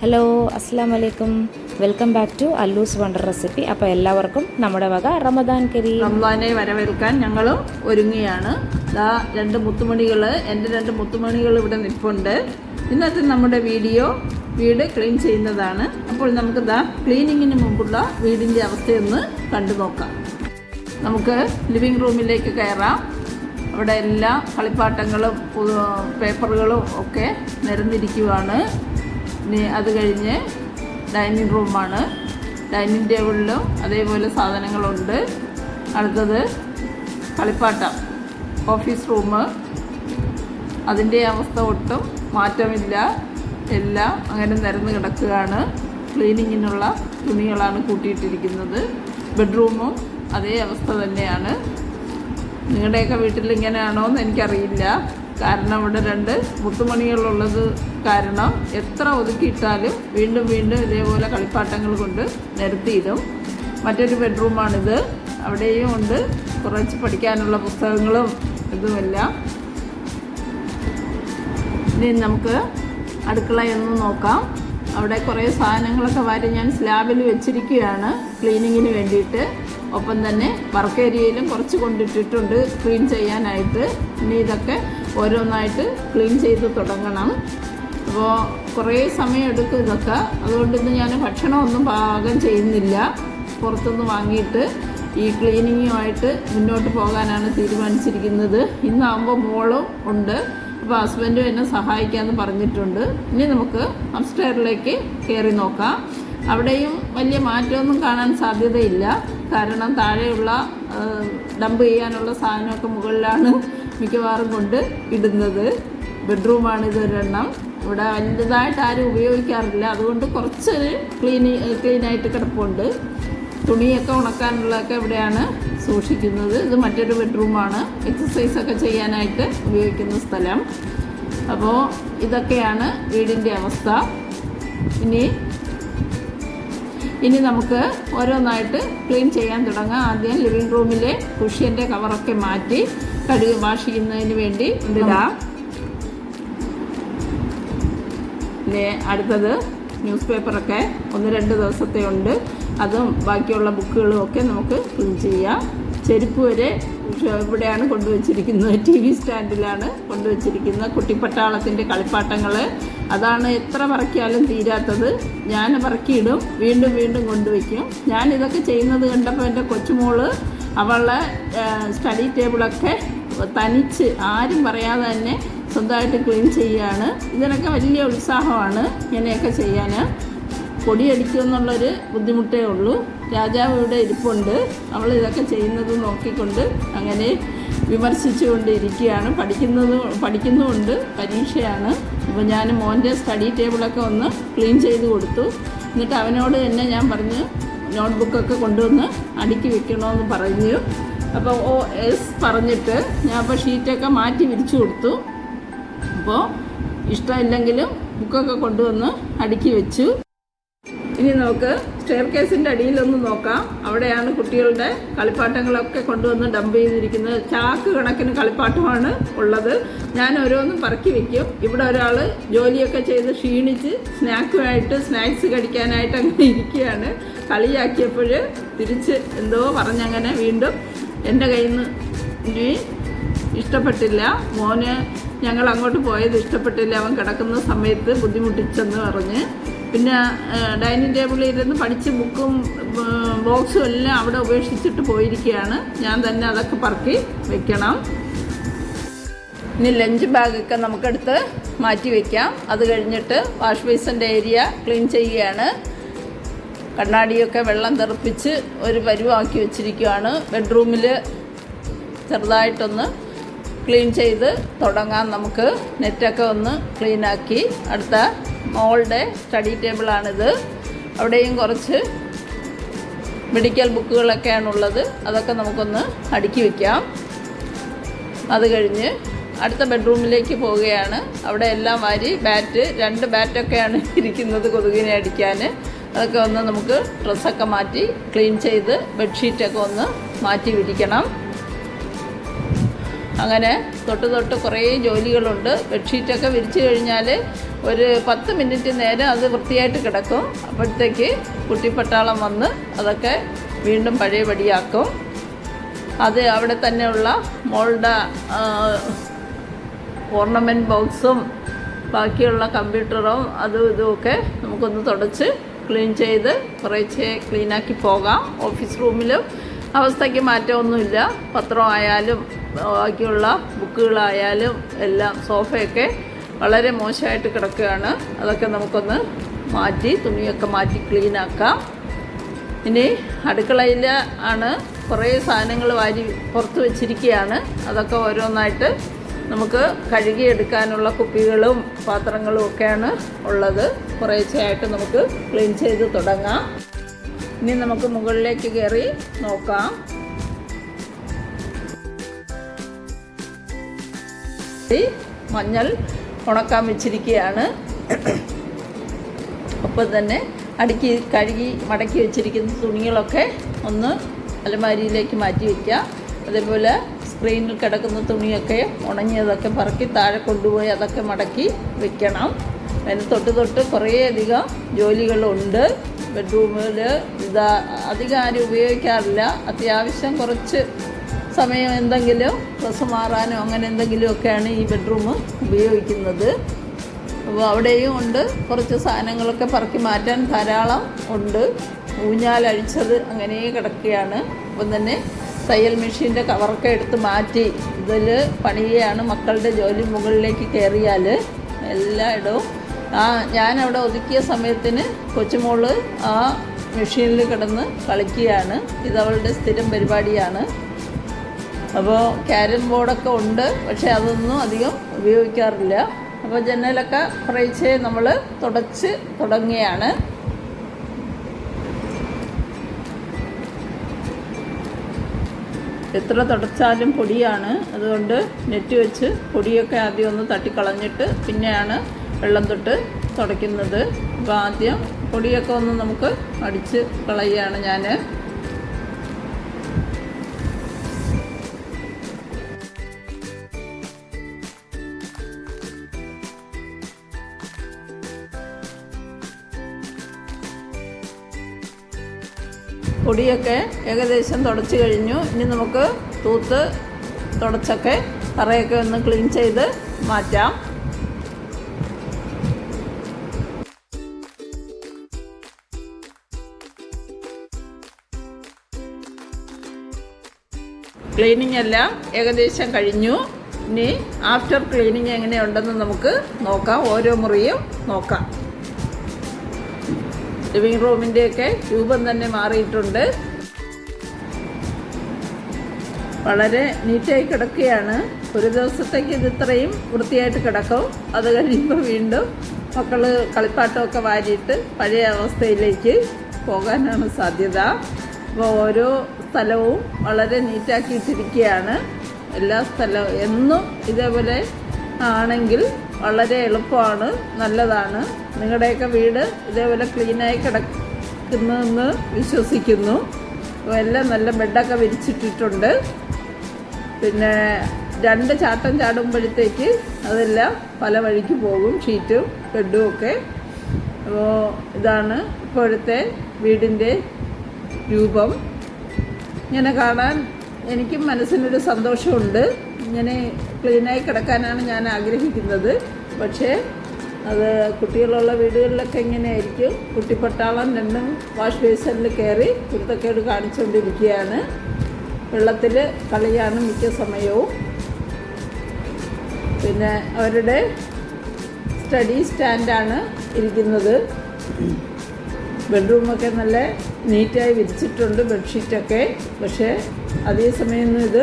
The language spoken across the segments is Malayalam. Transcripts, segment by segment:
ഹലോ അസ്സാം വലൈക്കും welcome back to Allu's wonder recipe അപ്പോൾ എല്ലാവർക്കും നമ്മുടെ വക റമദാൻ കരി. റമദാനെ വരവേൽക്കാൻ ഞങ്ങൾ ഒരുങ്ങുകയാണ്. ദാ രണ്ട് മുത്തുമണികൾ എന്റെ രണ്ട് മുത്തുമണികൾ ഇവിടെ നിൽപ്പുണ്ട് ഇന്നത്തെ നമ്മുടെ വീഡിയോ വീട് ക്ലീൻ ചെയ്യുന്നതാണ്. അപ്പോൾ നമുക്ക് ദാ ക്ലീനിങ്ങിന് മുമ്പുള്ള വീടിന്റെ അവസ്ഥയൊന്ന് കണ്ടു നോക്കാം. നമുക്ക് ലിവിങ് റൂമിലേക്ക് കയറാം. അവിടെ എല്ലാ കളിപ്പാട്ടങ്ങളും പേപ്പറുകളും ഒക്കെ നിരന്നിരിക്കുവാണ്. അത് കഴിഞ്ഞ് ഡൈനിങ് റൂമാണ്. ഡൈനിങ് ടേബിളിലും അതേപോലെ സാധനങ്ങളുണ്ട്. അടുത്തത് കളിപ്പാട്ടം ഓഫീസ് റൂം അതിന്റെ അവസ്ഥ ഒട്ടും മാറ്റമില്ല. എല്ലാം അങ്ങനെ നിരന്ന് കിടക്കുകയാണ്. ക്ലീനിങ്ങിനുള്ള തുണികളാണ് കൂട്ടിയിട്ടിരിക്കുന്നത്. ബെഡ്റൂമും അതേ അവസ്ഥ തന്നെയാണ്. നിങ്ങളുടെയൊക്കെ വീട്ടിൽ ഇങ്ങനെയാണോ എന്ന് എനിക്കറിയില്ല. കാരണം ഇവിടെ രണ്ട് മുത്തുമണികളുള്ളത് കാരണം എത്ര ഒതുക്കിയിട്ടാലും വീണ്ടും വീണ്ടും ഇതേപോലെ കളിപ്പാട്ടങ്ങൾ കൊണ്ട് നിരത്തിയിടും മറ്റൊരു ബെഡ്റൂമാണിത്. അവിടെയും ഉണ്ട്. കുറച്ച് പഠിക്കാനുള്ള പുസ്തകങ്ങളും ഇതുമെല്ലാം. ഇനി നമുക്ക് അടുക്കളയൊന്ന് നോക്കാം. അവിടെ കുറേ സാധനങ്ങളൊക്കെ വാരി ഞാൻ സ്ലാബിൽ വെച്ചിരിക്കുകയാണ് ക്ലീനിങ്ങിന് വേണ്ടിയിട്ട്. ഒപ്പം തന്നെ വർക്ക് ഏരിയയിലും കുറച്ച് കൊണ്ടിട്ടിട്ടുണ്ട് ക്ലീൻ ചെയ്യാനായിട്ട്. ഇനി ഇതൊക്കെ ഓരോന്നായിട്ട് ക്ലീൻ ചെയ്ത് തുടങ്ങണം. അപ്പോൾ കുറേ സമയം എടുക്കും ഇതൊക്കെ. അതുകൊണ്ട് ഇന്ന് ഞാൻ ഭക്ഷണമൊന്നും പാകം ചെയ്യുന്നില്ല. പുറത്തുനിന്ന് വാങ്ങിയിട്ട് ഈ ക്ലീനിങ്ങുമായിട്ട് മുന്നോട്ട് പോകാനാണ് തീരുമാനിച്ചിരിക്കുന്നത്. ഇന്നാകുമ്പോൾ മോളും ഉണ്ട്. അപ്പോൾ ഹസ്ബൻഡും എന്നെ സഹായിക്കാമെന്ന് പറഞ്ഞിട്ടുണ്ട്. ഇനി നമുക്ക് അപ്സ്റ്റെയറിലേക്ക് കയറി നോക്കാം. അവിടെയും വലിയ മാറ്റമൊന്നും കാണാൻ സാധ്യതയില്ല. കാരണം താഴെയുള്ള ഡംപ് ചെയ്യാനുള്ള സാധനമൊക്കെ മുകളിലാണ് മിക്കവാറും കൊണ്ട് ഇടുന്നത്. ബെഡ്റൂമാണ് ഇതൊരെണ്ണം. ഇവിടെ വലുതായിട്ട് ആരും ഉപയോഗിക്കാറില്ല. അതുകൊണ്ട് കുറച്ചൊരു ക്ലീനി ക്ലീനായിട്ട് കിടപ്പുണ്ട്. തുണിയൊക്കെ ഉണക്കാനുള്ളതൊക്കെ ഇവിടെയാണ് സൂക്ഷിക്കുന്നത്. ഇത് മറ്റൊരു ബെഡ്റൂമാണ് എക്സസൈസൊക്കെ ചെയ്യാനായിട്ട് ഉപയോഗിക്കുന്ന സ്ഥലം. അപ്പോൾ ഇതൊക്കെയാണ് വീടിന്റെ അവസ്ഥ. ഇനി ഇനി നമുക്ക് ഓരോന്നായിട്ട് ക്ലീൻ ചെയ്യാൻ തുടങ്ങാം. ആദ്യം ലിവിങ് റൂമിലെ കുഷ്യന്റെ കവറൊക്കെ മാറ്റി കഴുകി വാഷ് ചെയ്യുന്നതിന് വേണ്ടി ഇടാം പിന്നെ അടുത്തത് ന്യൂസ് പേപ്പറൊക്കെ ഒന്ന് രണ്ട് ദിവസത്തെ ഉണ്ട്. അതും ബാക്കിയുള്ള ബുക്കുകളും ഒക്കെ നമുക്ക് ക്ലീൻ ചെയ്യാം. ചെരുപ്പ് വരെ ഇവിടെയാണ് കൊണ്ടുവച്ചിരിക്കുന്നത്. ടി വി സ്റ്റാൻഡിലാണ് കൊണ്ടുവച്ചിരിക്കുന്നത് കുട്ടിപ്പട്ടാളത്തിന്റെ കളിപ്പാട്ടങ്ങൾ അതാണ് എത്ര പറക്കിയാലും തീരാത്തത്. ഞാൻ പറക്കിയിടും വീണ്ടും വീണ്ടും കൊണ്ടുവയ്ക്കും. ഞാൻ ഇതൊക്കെ ചെയ്യുന്നത് കണ്ടപ്പോൾ എന്റെ കൊച്ചുമോൾ അവളുടെ സ്റ്റഡി ടേബിളൊക്കെ തനിച്ച് ആരും പറയാതെ തന്നെ സ്വന്തമായിട്ട് ക്ലീൻ ചെയ്യുകയാണ് ഇതിനൊക്കെ വലിയ ഉത്സാഹമാണ് ഇങ്ങനെയൊക്കെ ചെയ്യാൻ പൊടിയടിക്കുമെന്നുള്ളൊരു ബുദ്ധിമുട്ടേ ഉള്ളൂ. രാജാവ് ഇവിടെ ഇരിപ്പുണ്ട്. അവൾ ഇതൊക്കെ ചെയ്യുന്നത് നോക്കിക്കൊണ്ട് അങ്ങനെ വിമർശിച്ചുകൊണ്ട് ഇരിക്കുകയാണ് പഠിക്കുന്നത് പഠിക്കുന്നുമുണ്ട് പരീക്ഷയാണ്. അപ്പോൾ ഞാൻ മോന്റെ സ്റ്റഡി ടേബിളൊക്കെ ഒന്ന് ക്ലീൻ ചെയ്ത് കൊടുത്തു. എന്നിട്ട് അവനോട് തന്നെ ഞാൻ പറഞ്ഞു നോട്ട്ബുക്കൊക്കെ കൊണ്ടുവന്ന് അടുക്കി വെക്കണമെന്ന് പറഞ്ഞു. അപ്പോൾ ഓ എസ് പറഞ്ഞിട്ട് ഞാൻ അപ്പോൾ ഷീറ്റൊക്കെ മാറ്റി വിരിച്ചു കൊടുത്തു. അപ്പോൾ ഇഷ്ടമില്ലെങ്കിലും ബുക്കൊക്കെ കൊണ്ടുവന്ന് അടുക്കി വെച്ചു. ഇനി നമുക്ക് സ്റ്റെയർ കേസിന്റെ അടിയിലൊന്ന് നോക്കാം. അവിടെയാണ് കുട്ടികളുടെ കളിപ്പാട്ടങ്ങളൊക്കെ കൊണ്ടുവന്ന് ഡംപ് ചെയ്തിരിക്കുന്നത്. ചാക്ക് കണക്കിന് കളിപ്പാട്ടമാണ് ഉള്ളത്. ഞാൻ ഓരോന്നും പറക്കി വെക്കും. ഇവിടെ ഒരാൾ ജോലിയൊക്കെ ചെയ്ത് ക്ഷീണിച്ച് സ്നാക്കുമായിട്ട് സ്നാക്സ് കടിക്കാനായിട്ട് അങ്ങനെ ഇരിക്കുകയാണ്. കളിയാക്കിയപ്പോൾ തിരിച്ച് എന്തോ പറഞ്ഞങ്ങനെ വീണ്ടും എന്റെ കയ്യിൽ നിന്ന് ഇനി ഇഷ്ടപ്പെട്ടില്ല. മോന് ഞങ്ങൾ അങ്ങോട്ട് പോയത് ഇഷ്ടപ്പെട്ടില്ല. അവൻ കിടക്കുന്ന സമയത്ത് ബുദ്ധിമുട്ടിച്ചെന്ന് പറഞ്ഞ് പിന്നെ ഡൈനിങ് ടേബിളിൽ ഇരുന്ന് പഠിച്ച് ബുക്കും ബോക്സും എല്ലാം അവിടെ ഉപേക്ഷിച്ചിട്ട് പോയിരിക്കുകയാണ്. ഞാൻ തന്നെ അതൊക്കെ പറക്കി വെക്കണം. ഇനി ലഞ്ച് ബാഗൊക്കെ നമുക്കെടുത്ത് മാറ്റി വയ്ക്കാം അത് കഴിഞ്ഞിട്ട് വാഷ് ബേസിന്റെ ഏരിയ ക്ലീൻ ചെയ്യുകയാണ്. കണ്ണാടിയൊക്കെ വെള്ളം തെറിപ്പിച്ച് ഒരു പരുവാക്കി വെച്ചിരിക്കുകയാണ് ബെഡ്റൂമിൽ ചെറുതായിട്ടൊന്ന് ക്ലീൻ ചെയ്ത് തുടങ്ങാം നമുക്ക്. നെറ്റൊക്കെ ഒന്ന് ക്ലീനാക്കി. അടുത്ത മോളുടെ സ്റ്റഡി ടേബിളാണിത് അവിടെയും കുറച്ച് മെഡിക്കൽ ബുക്കുകളൊക്കെയാണുള്ളത് അതൊക്കെ നമുക്കൊന്ന് അടുക്കി വയ്ക്കാം അത് കഴിഞ്ഞ് അടുത്ത ബെഡ്റൂമിലേക്ക് പോവുകയാണ്. അവിടെ എല്ലാം വാരി ബാറ്റ് രണ്ട് ബാറ്റൊക്കെയാണ് ഇരിക്കുന്നത് കൊതുകിനെ അടിക്കാൻ. അതൊക്കെ ഒന്ന് നമുക്ക് ഡ്രസ്സൊക്കെ മാറ്റി ക്ലീൻ ചെയ്ത് ബെഡ്ഷീറ്റൊക്കെ ഒന്ന് മാറ്റി വിരിക്കണം. അങ്ങനെ തൊട്ട് തൊട്ട് കുറേ ജോലികളുണ്ട്. ബെഡ്ഷീറ്റൊക്കെ വിരിച്ചു കഴിഞ്ഞാൽ ഒരു പത്ത് മിനിറ്റ് നേരം അത് വൃത്തിയായിട്ട് കിടക്കും. അപ്പോഴത്തേക്ക് കുട്ടിപ്പട്ടാളം വന്ന് അതൊക്കെ വീണ്ടും പഴയപടിയാക്കും. അത് അവിടെ തന്നെയുള്ള മോളുടെ ഓർണമെന്റ് ബോക്സും ബാക്കിയുള്ള കമ്പ്യൂട്ടറും അതും ഇതുമൊക്കെ നമുക്കൊന്ന് തുടച്ച് ക്ലീൻ ചെയ്ത് കുറേശ്ശെ ക്ലീനാക്കി പോകാം. ഓഫീസ് റൂമിലും അവസ്ഥയ്ക്ക് മാറ്റമൊന്നുമില്ല. പത്രമായാലും ബാക്കിയുള്ള ബുക്കുകളായാലും എല്ലാം സോഫയൊക്കെ വളരെ മോശമായിട്ട് കിടക്കുകയാണ്. അതൊക്കെ നമുക്കൊന്ന് മാറ്റി തുണിയൊക്കെ മാറ്റി ക്ലീനാക്കാം ഇനി അടുക്കളയിൽ ആണ് കുറേ സാധനങ്ങൾ വാരി പുറത്ത് വെച്ചിരിക്കുകയാണ്. അതൊക്കെ ഓരോന്നായിട്ട് നമുക്ക് കഴുകിയെടുക്കാനുള്ള കുപ്പികളും പാത്രങ്ങളും ഒക്കെയാണ് ഉള്ളത്. കുറേശ്ശെയായിട്ട് നമുക്ക് ക്ലീൻ ചെയ്ത് തുടങ്ങാം. ഇനി നമുക്ക് മുകളിലേക്ക് കയറി നോക്കാം. മഞ്ഞൾ ഉണക്കാൻ വെച്ചിരിക്കുകയാണ് ഒപ്പം തന്നെ അടുക്കി കഴുകി മടക്കി വെച്ചിരിക്കുന്ന തുണികളൊക്കെ ഒന്ന് അലമാരിയിലേക്ക് മാറ്റി വയ്ക്കുക അതേപോലെ സ്ക്രീനിൽ കിടക്കുന്ന തുണിയൊക്കെ ഉണങ്ങിയതൊക്കെ പറക്കി താഴെ കൊണ്ടുപോയി അതൊക്കെ മടക്കി വെക്കണം. അതിന് തൊട്ട് തൊട്ട് കുറേയധികം ജോലികളുണ്ട്. ബെഡ്റൂമിൽ ഇതാ അധികം ആരും ഉപയോഗിക്കാറില്ല. അത്യാവശ്യം കുറച്ച് സമയം എന്തെങ്കിലും ഡ്രസ്സ് മാറാനോ അങ്ങനെ എന്തെങ്കിലുമൊക്കെയാണ് ഈ ബെഡ്റൂം ഉപയോഗിക്കുന്നത്. അപ്പോൾ അവിടെയും ഉണ്ട്. കുറച്ച് സാധനങ്ങളൊക്കെ പറക്കി മാറ്റാൻ ധാരാളം ഉണ്ട്. ഊഞ്ഞാലഴിച്ചത് അങ്ങനെ കിടക്കുകയാണ്. അപ്പം തന്നെ തയ്യൽ മെഷീന്റെ കവറൊക്കെ എടുത്ത് മാറ്റി ഇതിൽ പണിയാണ് മക്കളുടെ ജോലി മുകളിലേക്ക് കയറിയാൽ എല്ലായിടവും ആ ഞാനവിടെ ഒതുക്കിയ സമയത്തിന് കൊച്ചുമോൾ ആ മെഷീനിൽ കിടന്ന് കളിക്കുകയാണ്. ഇതവളുടെ സ്ഥിരം പരിപാടിയാണ്. അപ്പോൾ ക്യാരൻ ബോർഡൊക്കെ ഉണ്ട് പക്ഷേ അതൊന്നും അധികം ഉപയോഗിക്കാറില്ല. അപ്പോൾ ജനലൊക്കെ കുറേശ്ശെ നമ്മൾ തുടച്ച് തുടങ്ങുകയാണ്. എത്ര തുടച്ചാലും പൊടിയാണ്. അതുകൊണ്ട് നെറ്റ് വെച്ച് പൊടിയൊക്കെ ആദ്യം ഒന്ന് തട്ടിക്കളഞ്ഞിട്ട് പിന്നെയാണ് വെള്ളം തൊട്ട് തുടയ്ക്കുന്നത്. അപ്പോൾ ആദ്യം പൊടിയൊക്കെ ഒന്ന് നമുക്ക് അടിച്ച് കളയുകയാണ് ഞാൻ പൊടിയൊക്കെ ഏകദേശം തുടച്ച് കഴിഞ്ഞു. ഇനി നമുക്ക് തൂത്ത് തുടച്ചൊക്കെ തറയൊക്കെ ഒന്ന് ക്ലീൻ ചെയ്ത് മാറ്റാം. ക്ലീനിങ് എല്ലാം ഏകദേശം കഴിഞ്ഞു. ഇനി ആഫ്റ്റർ ക്ലീനിങ് എങ്ങനെയുണ്ടെന്ന് നമുക്ക് നോക്കാം. ഓരോ മുറിയും നോക്കാം. ലിവിങ് റൂമിന്റെയൊക്കെ രൂപം തന്നെ മാറിയിട്ടുണ്ട്. വളരെ നീറ്റായി കിടക്കുകയാണ്. ഒരു ദിവസത്തേക്ക് ഇത് ഇത്രയും വൃത്തിയായിട്ട് കിടക്കും. അത് കഴിയുമ്പോൾ വീണ്ടും മക്കൾ കളിപ്പാട്ടമൊക്കെ വാരിയിട്ട് പഴയ അവസ്ഥയിലേക്ക് പോകാനാണ് സാധ്യത. അപ്പോൾ ഓരോ സ്ഥലവും വളരെ നീറ്റാക്കിയിട്ടിരിക്കുകയാണ്. എല്ലാ സ്ഥലവും എന്നും ഇതേപോലെ ആണെങ്കിൽ വളരെ എളുപ്പമാണ് നല്ലതാണ്. നിങ്ങളുടെയൊക്കെ വീട് ഇതേപോലെ ക്ലീനായി കിടക്കുന്നെന്ന് വിശ്വസിക്കുന്നു. എല്ലാം നല്ല ബെഡൊക്കെ വിരിച്ചിട്ടിട്ടുണ്ട്. പിന്നെ രണ്ട് ചാട്ടം ചാടുമ്പോഴത്തേക്ക് അതെല്ലാം പല വഴിക്ക് പോകും ഷീറ്റും ബെഡും ഒക്കെ. അപ്പോൾ ഇതാണ് ഇപ്പോഴത്തെ വീടിന്റെ രൂപം. ഇങ്ങനെ കാണാൻ എനിക്കും മനസ്സിനൊരു സന്തോഷമുണ്ട്. ഇങ്ങനെ ക്ലീനായി കിടക്കാനാണ് ഞാൻ ആഗ്രഹിക്കുന്നത്. പക്ഷേ അത് കുട്ടികളുള്ള വീടുകളിലൊക്കെ ഇങ്ങനെയായിരിക്കും. കുട്ടിപ്പട്ടാളം രണ്ടും വാഷ് ബേസിനിൽ കയറി കുരുത്തക്കേട് കാണിച്ചുകൊണ്ടിരിക്കുകയാണ് വെള്ളത്തിൽ കളിയാണ് മിക്ക സമയവും. പിന്നെ അവരുടെ സ്റ്റഡി സ്റ്റാൻഡാണ് ഇരിക്കുന്നത്. ബെഡ്റൂമൊക്കെ നല്ല നീറ്റായി വിരിച്ചിട്ടുണ്ട് ബെഡ്ഷീറ്റൊക്കെ പക്ഷേ അതേസമയം ഇത്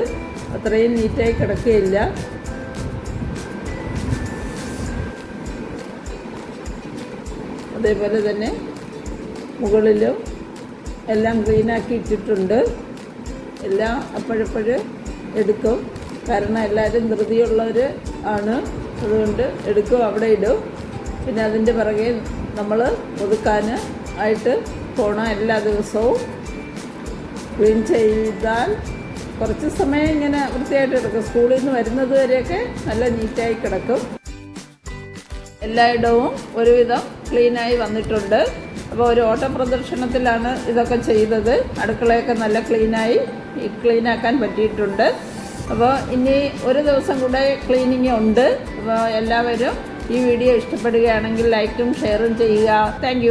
അത്രയും നീറ്റായി കിടക്കുകയില്ല. അതേപോലെ തന്നെ മുകളിലും എല്ലാം ക്ലീനാക്കി ഇട്ടിട്ടുണ്ട്. എല്ലാം അപ്പോഴപ്പോഴ് എടുക്കും. കാരണം എല്ലാവരും ധൃതിയുള്ളവർ ആണ്. അതുകൊണ്ട് എടുക്കും അവിടെ ഇടും. പിന്നെ അതിന്റെ പിറകെ നമ്മൾ ഒതുക്കാൻ ആയിട്ട് പോകണം എല്ലാ ദിവസവും. ക്ലീൻ ചെയ്താൽ കുറച്ച് സമയം ഇങ്ങനെ വൃത്തിയായിട്ട് കിടക്കും. സ്കൂളിൽ നിന്ന് വരുന്നത് വരെയൊക്കെ നല്ല നീറ്റായി കിടക്കും. എല്ലായിടവും ഒരുവിധം ക്ലീനായി വന്നിട്ടുണ്ട്. അപ്പോൾ ഒരു ഓട്ട പ്രദർശനത്തിലാണ് ഇതൊക്കെ ചെയ്തത്. അടുക്കളയൊക്കെ നല്ല ക്ലീനായി ക്ലീനാക്കാൻ പറ്റിയിട്ടുണ്ട്. അപ്പോൾ ഇനി ഒരു ദിവസം കൂടെ ക്ലീനിങ് ഉണ്ട്. അപ്പോൾ എല്ലാവരും ഈ വീഡിയോ ഇഷ്ടപ്പെടുകയാണെങ്കിൽ ലൈക്കും ഷെയറും ചെയ്യുക. താങ്ക്